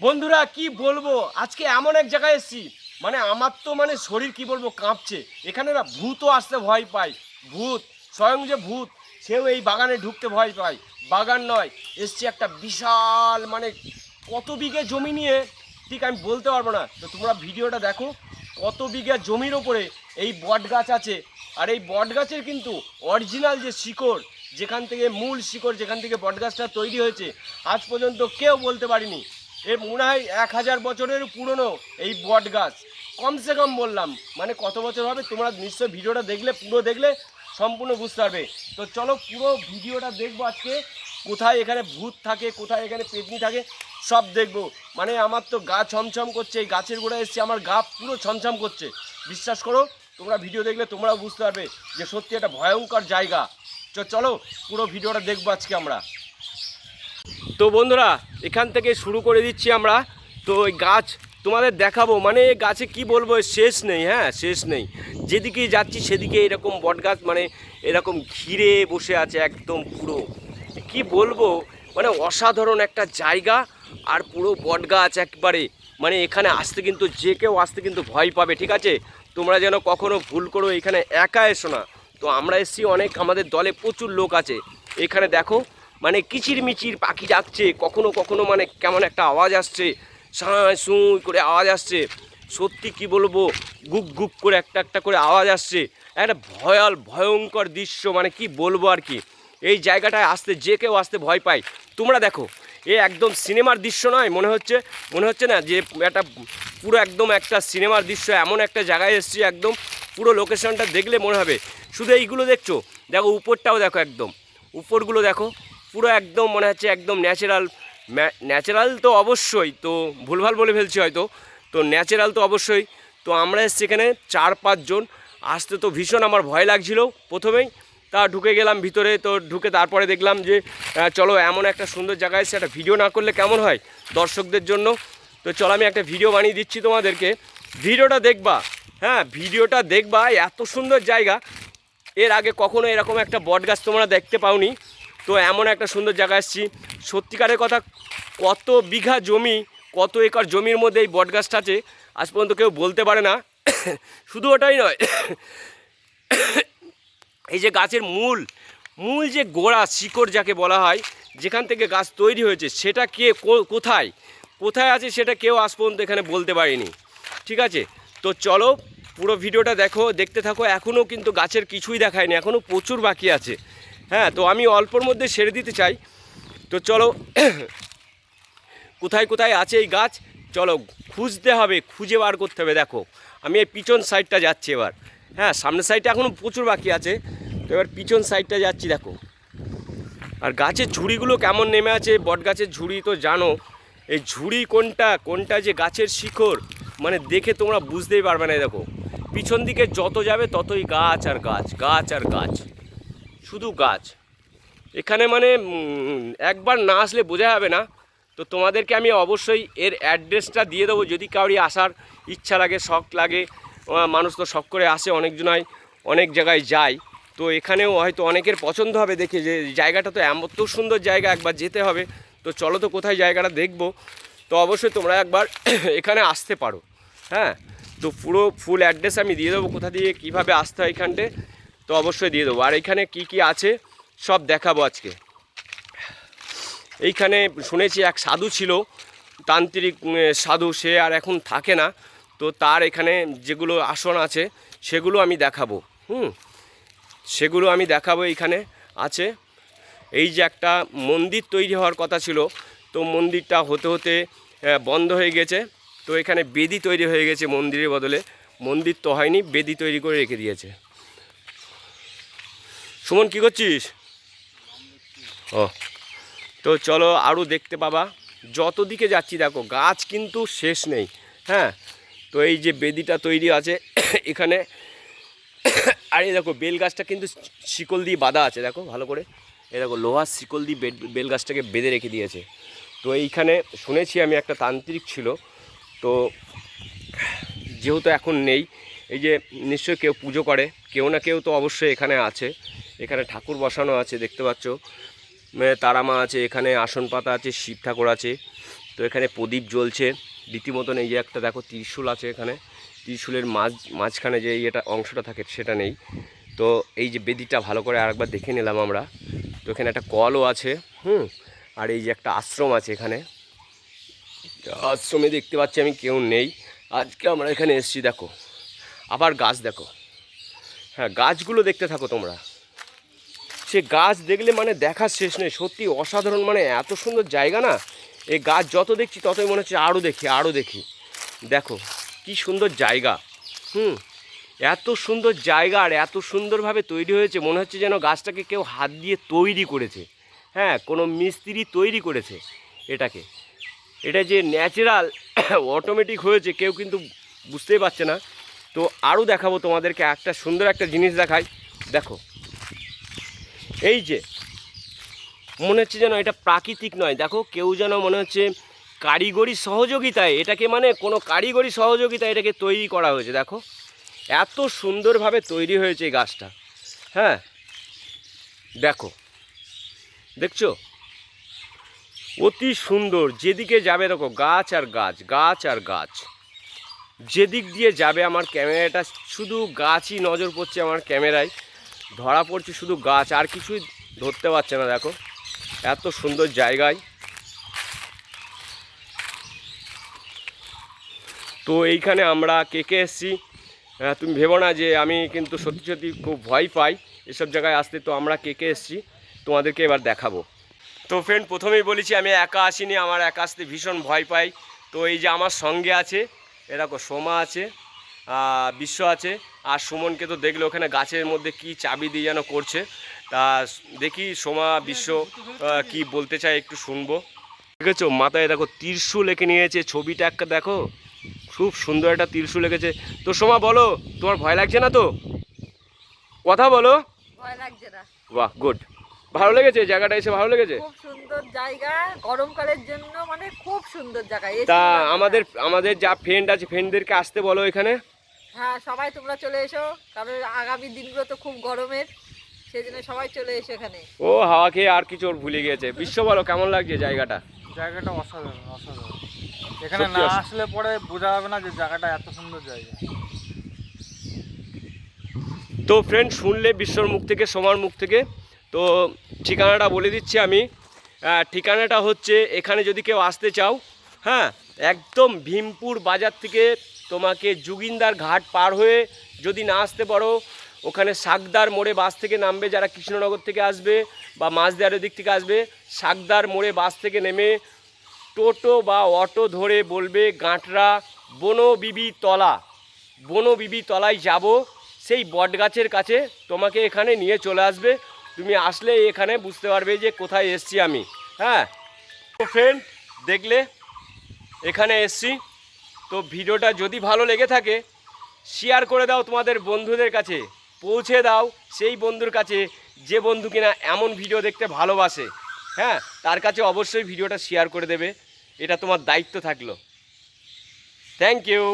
বন্ধুরা, কি বলব? আজকে এমন এক জায়গায় এসেছি। মানে আমার তো মানে শরীর, কি বলব, কাঁপছে। এখানে না ভূতও আসতে ভয় পায়। ভূত, স্বয়ং যে ভূত, সেও এই বাগানে ঢুকতে ভয় পায়। বাগান নয়, এসছে একটা বিশাল মানে কত বিঘে জমি নিয়ে, ঠিক আমি বলতে পারব না। তো তোমরা ভিডিওটা দেখো, কত বিঘা জমির ওপরে এই বট গাছ আছে। আর এই বট গাছের কিন্তু অরিজিনাল যে শিকড়, যেখান থেকে মূল শিকড়, যেখান থেকে বট গাছটা তৈরি হয়েছে, আজ পর্যন্ত কেউ বলতে পারিনি। এ মনে হয় এক হাজার বছরের পুরনো এই বট গাছ। কমসে কম বললাম মানে কত বছর হবে তোমরা নিশ্চয় ভিডিওটা দেখলে, পুরো দেখলে সম্পূর্ণ বুঝতে পারবে। তো চলো পুরো ভিডিওটা দেখব আজকে, কোথায় এখানে ভূত থাকে, কোথায় এখানে পেতনি থাকে, সব দেখব। মানে আমার তো গা ছমছম করছে, এই গাছের গোড়ায় এসছে, আমার গা পুরো ছমছম করছে। বিশ্বাস করো, তোমরা ভিডিও দেখলে তোমরাও বুঝতে পারবে যে সত্যি একটা ভয়ঙ্কর জায়গা। চলো পুরো ভিডিওটা দেখব আজকে আমরা। তো বন্ধুরা, এখান থেকে শুরু করে দিচ্ছি আমরা। তো ওই গাছ তোমাদের দেখাবো। মানে গাছে কি বলব শেষ নেই হ্যাঁ শেষ নেই। যেদিকে যাচ্ছি সেদিকে এরকম বট গাছ মানে এরকম ঘিরে বসে আছে একদম পুরো। কি বলব মানে অসাধারণ একটা জায়গা আর পুরো বট গাছ একবারে। মানে এখানে আসতে কিন্তু, যে কেউ আসতে কিন্তু ভয় পাবে, ঠিক আছে? তোমরা যেন কখনো ভুল করো, এখানে একা এসো না। তো আমরা এসছি অনেক, আমাদের দলে প্রচুর লোক আছে। এখানে দেখো মানে কিচির মিচির পাখি ডাকছে কখনো কখনো মানে কেমন একটা আওয়াজ আসছে সাঁয় সুঁই করে আওয়াজ আসছে, সত্যি কি বলব, গুপ গুপ করে একটা একটা করে আওয়াজ আসছে, একটা ভয়াল, ভয়ঙ্কর দৃশ্য মানে কি বলব আর কি। এই জায়গাটায় আসতে যে কেউ আসতে ভয় পায়। তোমরা দেখো, এ একদম সিনেমার দৃশ্য নয়, মনে হচ্ছে মনে হচ্ছে না যে একটা পুরো একদম একটা সিনেমার দৃশ্য, এমন একটা জায়গায় এসছি একদম, পুরো লোকেশনটা দেখলে মনে হবে। শুধু এইগুলো দেখছ? দেখো, উপরটাও দেখো একদম। উপরগুলো দেখো পুরো একদম মনে হচ্ছে একদম ন্যাচারাল ন্যাচারাল তো অবশ্যই, তো ভুলভাল বলে ফেলছি হয়তো, তো ন্যাচারাল তো অবশ্যই, তো আমরা এসছি এখানে চার পাঁচজন, আসতে তো ভীষণ আমার ভয় লাগছিল প্রথমেই, তা ঢুকে গেলাম ভিতরে, তো ঢুকে তারপরে দেখলাম যে চলো এমন একটা সুন্দর জায়গায় এসে একটা ভিডিও না করলে কেমন হয় দর্শকদের জন্য, তো চলো আমি একটা ভিডিও বানিয়ে দিচ্ছি তোমাদেরকে, ভিডিওটা দেখবা হ্যাঁ ভিডিওটা দেখবা, এত সুন্দর জায়গা, এর আগে কখনো এরকম একটা বট গাছ তোমরা দেখতে পাওনি তো এমন একটা সুন্দর জায়গা এসেছি। সত্যিকারের কথা, কত বিঘা জমি, কত একর জমির মধ্যে এই বট গাছটা আছে, আজ পর্যন্ত কেউ বলতে পারে না। শুধু ওটাই নয়, এই যে গাছের মূল মূল যে গোড়া, শিকড় যাকে বলা হয়, যেখান থেকে গাছ তৈরি হয়েছে, সেটা কো- কোথায়? কোথায় আছে সেটা কেউ আজ পর্যন্ত এখানে বলতে পারেনি। ঠিক আছে? তো চলো, পুরো ভিডিওটা দেখো, দেখতে থাকো এখনও কিন্তু গাছের কিছুই দেখায়নি এখনও প্রচুর বাকি আছে। হ্যাঁ তো আমি অল্পর মধ্যে সেরে দিতে চাই। তো চলো, কোথায় কোথায় আছে এই গাছ? চলো, খুঁজতে হবে, খুঁজে বার করতে হবে, দেখো। আমি এই পিছন সাইডটা যাচ্ছি এবার। হ্যাঁ সামনের সাইডটা এখনও প্রচুর বাকি আছে। তো এবার পিছন সাইডটা যাচ্ছি, দেখো। আর গাছের ঝুড়িগুলো কেমন নেমে আছে? বট গাছের ঝুড়ি তো জানো। এই ঝুড়ি কোনটা? কোনটা যে গাছের শিকড় মানে দেখে তোমরা বুঝতেই পারবে না দেখো। পিছন দিকে যত যাবে ততই গাছ আর গাছ গাছ আর গাছ। শুধু গাছ। এখানে মানে একবার না আসলে বোঝা যাবে না। তো তোমাদেরকে আমি অবশ্যই এর অ্যাড্রেসটা দিয়ে দেবো। যদি কাউরি আসার ইচ্ছা লাগে, শখ লাগে মানুষ তো শখ করে আসে, অনেকজনাই অনেক জায়গায় যায়। তো এখানেও হয়তো অনেকের পছন্দ হবে দেখে যে, জায়গাটা তো এত সুন্দর জায়গা, একবার যেতে হবে। তো চলো তো কোথায় জায়গাটা দেখব। তো অবশ্যই তোমরা একবার এখানে আসতে পারো। হ্যাঁ? তো পুরো ফুল অ্যাড্রেস আমি দিয়ে দেবো কোথা দিয়ে, কীভাবে আসতে হয় এখানটে। তো অবশ্যই দিয়ে দেবো। আর এখানে কি কি আছে, সব দেখাবো আজকে। এইখানে শুনেছি এক সাধু ছিল, তান্ত্রিক সাধু, সে আর এখন থাকে না। তো তার এখানে যেগুলো আসন আছে, সেগুলো আমি দেখাবো। হুম, সেগুলো আমি দেখাবো এইখানে আছে। এই যে একটা মন্দির তৈরি হওয়ার কথা ছিল, তো মন্দিরটা হতে হতে বন্ধ হয়ে গেছে। তো এখানে বেদি তৈরি হয়ে গেছে মন্দিরের বদলে। মন্দির তো হয়নি, বেদি তৈরি করে রেখে দিয়েছে। সুমন, কী করছিস? ও। তো চলো আরও দেখতে পাবা। যত দিকে যাচ্ছি, দেখো, গাছ কিন্তু শেষ নেই হ্যাঁ? তো এই যে বেদিটা তৈরি আছে, এখানে। আর এই দেখো, বেল গাছটা কিন্তু শিকল দিয়ে বাঁধা আছে, দেখো, ভালো করে। এই দেখো, লোহার শিকল দিয়ে বেল গাছটাকে বেঁধে রেখে দিয়েছে। তো এইখানে শুনেছি আমি, একটা তান্ত্রিক ছিল। তো যেহেতু এখন নেই, এই যে নিশ্চয়ই কেউ পুজো করে, কেউ না কেউ তো অবশ্যই এখানে আছে। এখানে ঠাকুর বসানো আছে, দেখতে পাচ্ছ। মানে তারা মা আছে, এখানে আসন পাতা আছে, শিব ঠাকুর আছে। তো এখানে প্রদীপ জ্বলছে। রীতিমতন এই যে একটা দেখো ত্রিশূল আছে এখানে। ত্রিশূলের মাঝ, মাঝখানে যে এটা অংশটা থাকে সেটা নেই। তো এই যে বেদিটা ভালো করে আরেকবার দেখে নিলাম আমরা। তো এখানে একটা কলও আছে, হুম? আর এই যে একটা আশ্রম আছে এখানে। আশ্রমে দেখতে পাচ্ছি আমি কেউ নেই। আজকে আমরা এখানে এসেছি, দেখো। আবার গাছ দেখো। হ্যাঁ গাছগুলো দেখতে থাকো তোমরা। সে গাছ দেখলে মানে দেখার শেষ নেই। সত্যি অসাধারণ মানে এত সুন্দর জায়গা না? এই গাছ যত দেখছি ততই মনে হচ্ছে আরও দেখি আরও দেখি। দেখো, কি সুন্দর জায়গা। হুম, এত সুন্দর জায়গা আর এত সুন্দরভাবে তৈরি হয়েছে, মনে হচ্ছে যেন গাছটাকে কেউ হাত দিয়ে তৈরি করেছে। হ্যাঁ কোনো মিস্ত্রি তৈরি করেছে এটাকে। এটা যে ন্যাচারাল অটোমেটিক হয়েছে, কেউ কিন্তু বুঝতেই পারছে না। তো আরও দেখাবো তোমাদেরকে, একটা সুন্দর একটা জিনিস দেখাই। দেখো এই যে, মনে হচ্ছে যেন এটা প্রাকৃতিক নয়। দেখো, কেউ যেন মনে হচ্ছে কারিগরি সহযোগিতায়, এটাকে মানে কোনো কারিগরি সহযোগিতায় এটাকে তৈরি করা হয়েছে। দেখো, এত সুন্দরভাবে তৈরি হয়েছে এই গাছটা। হ্যাঁ দেখো, দেখছ? অতি সুন্দর, যেদিকে যাবে দেখো, গাছ আর গাছ গাছ আর গাছ। যেদিক দিয়ে যাবে আমার ক্যামেরাটা, শুধু গাছই নজর পড়ছে আমার ক্যামেরায়। ধরা পড়ছে শুধু গাছ, আর কিছুই ধরতে পারছে না, দেখো। এত সুন্দর জায়গায়। তো এইখানে আমরা কে কে এসছি তুমি ভেবো না যে আমি কিন্তু সত্যি সত্যি খুব ভয় পাই এসব জায়গায় আসতে। তো আমরা কে কে এসছি, তোমাদেরকে এবার দেখাবো। তো ফ্রেন্ড প্রথমেই বলেছি আমি একা আসিনি, আমার একা আসতে ভীষণ ভয় পাই। তো এই যে আমার সঙ্গে আছে এরকম সোমা আছে বিশ্ব আছে আর সুমনকে তো দেখলে ওখানে গাছের মধ্যে কি চাবি দিয়ে যেন করছে। তা দেখি সোমা বিশ্ব কি বলতে চায় একটু শুনব। ঠিক আছে মাথায় দেখো ত্রিশূল লেখে নিয়েছে ছবিটা একটা দেখো। খুব সুন্দর একটা ত্রিশূল লেগেছে তো সোমা বলো তোমার ভয় লাগছে না তো? কথা বলো। ভয় লাগছে না। বাহ গুড ভালো লেগেছে? জায়গাটা এসে ভালো লেগেছে? খুব সুন্দর জায়গা। গরমকালের জন্য মানে খুব সুন্দর জায়গা। তা আমাদের আমাদের যা ফ্রেন্ড আছে ফ্রেন্ডদেরকে আসতে বলো এখানে। হ্যাঁ সবাই তোমরা চলে এসো কারণ আগামী দিনগুলো তো খুব গরমের সেই জন্য সবাই চলে এসো এখানে। ও হাওয়া খেয়ে আর কিছু ওর ভুলে গিয়েছে। বিশ্ব বলো কেমন লাগছে জায়গাটা? জায়গাটা অসাধারণ অসাধারণ। এখানে না আসলে পরে বোঝা যাবে না যে জায়গাটা এত সুন্দর জায়গা। তো ফ্রেন্ড শুনলে বিশ্বর মুখ থেকে সোমার মুখ থেকে। তো ঠিকানাটা বলে দিচ্ছি আমি। ঠিকানাটা হচ্ছে এখানে যদি কেউ আসতে চাও হ্যাঁ একদম ভীমপুর বাজার থেকে তোমাকে জুগিন্দার ঘাট পার হয়ে যদি না আসতে পারো, ওখানে সাগদার মোড়ে বাস থেকে নামবে যারা কৃষ্ণনগর থেকে আসবে বা মাঝদিয়ারের দিক থেকে আসবে, সাগদার মোড়ে বাস থেকে নেমে টোটো বা অটো ধরে বলবে, গাঁটরা বনবিবি তলা বনবিবি তলায় যাব। সেই বটগাছের কাছে তোমাকে এখানে নিয়ে চলে আসবে। তুমি আসলে এখানে বুঝতে পারবে যে কোথায় এসছি আমি। হ্যাঁ? ফ্রেন্ড দেখলে এখানে এসছি। তো ভিডিওটা যদি ভালো লেগে থাকে শেয়ার করে দাও তোমাদের বন্ধুদের কাছে, পৌঁছে দাও সেই বন্ধুর কাছে যে বন্ধু কিনা এমন ভিডিও দেখতে ভালোবাসে। হ্যাঁ তার কাছে অবশ্যই ভিডিওটা শেয়ার করে দেবে। এটা তোমার দায়িত্ব থাকল। Thank you